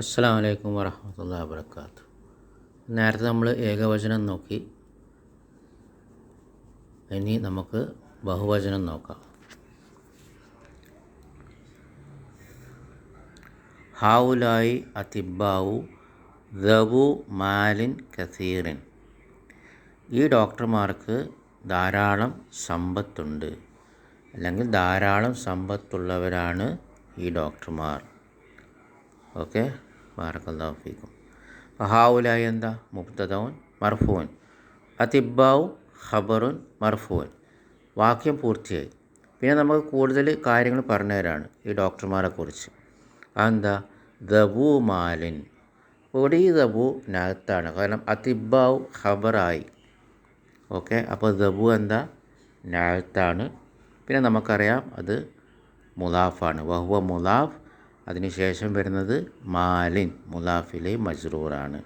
അസ്സാം വലൈക്കും വറഹമത്തല്ലാ വാബർക്കാത്തു നേരത്തെ നമ്മൾ ഏകവചനം നോക്കി. ഇനി നമുക്ക് ബഹുവചനം നോക്കാം. ഹാവുലായി അതിബാവു ദബു മാലിൻ കസീറിൻ. ഈ ഡോക്ടർമാർക്ക് ധാരാളം സമ്പത്തുണ്ട്. അല്ലെങ്കിൽ ധാരാളം സമ്പത്തുള്ളവരാണ് ഈ ഡോക്ടർമാർ. ഓക്കെ? ബാറക്കല്ലാഹു ഫീക്കും. ഹാവുലായി എന്താ? മുബ്തദവൻ മർഫൂൻ. അതിബാവു ഖബറുൻ മർഫൂൻ. വാക്യം പൂർത്തിയായി. പിന്നെ നമുക്ക് കൂടുതൽ കാര്യങ്ങൾ പറഞ്ഞു തരാണ് ഈ ഡോക്ടർമാരെക്കുറിച്ച്. കുറിച്ച് അതെന്താ? ദബു മാലിൻ. ഇവിടെ ദബു നകത്താണ്. കാരണം അതിബാവു ഖബറായി. ഓക്കെ? അപ്പോൾ ദബു എന്താ? നകത്താണ്. പിന്നെ നമുക്കറിയാം അത് മുലാഫാണ് വഹുവ മുലാഫ് അതിനുശേഷം വരുന്നത് മാലിൻ മുലാഫിലെ മജ്റൂറാണ്.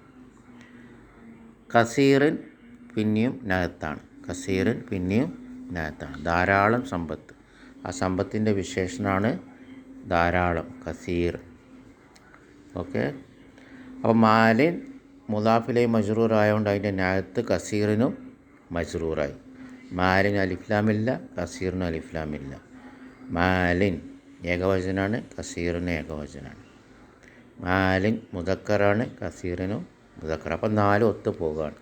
കസീറിൻ പിന്നെയും നകത്താണ്. കസീറിൻ പിന്നെയും നകത്താണ്. ധാരാളം സമ്പത്ത്. ആ സമ്പത്തിന്റെ വിശേഷനാണ് ധാരാളം കസീർ. ഓക്കെ? അപ്പോൾ മാലിൻ മുലാഫിലെ മജ്റൂർ ആയതുകൊണ്ട് അതിന്റെ നകത്ത് കസീറിനും മജ്റൂറായി. മാലിൻ അലിഫ്ലാമില്ല കസീറിനും അലിഫ്ലാമില്ല. മാലിൻ ഏകവചനാണ് കസീറിന് ഏകവചനമാണ് മാലിൻ മുതക്കറാണ് കസീറിനും മുതക്കർ അപ്പം നാലും ഒത്തു പോവുകയാണ്.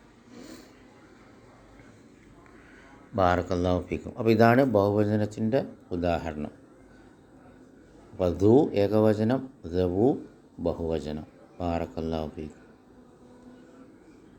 ബാറക്കല്ലാഹു ഫീക്കും. അപ്പോൾ ഇതാണ് ബഹുവചനത്തിന്റെ ഉദാഹരണം. വധു ഏകവചനം ദവു ബഹുവചനം. ബാറക്കല്ലാഹു ഫീക്കും.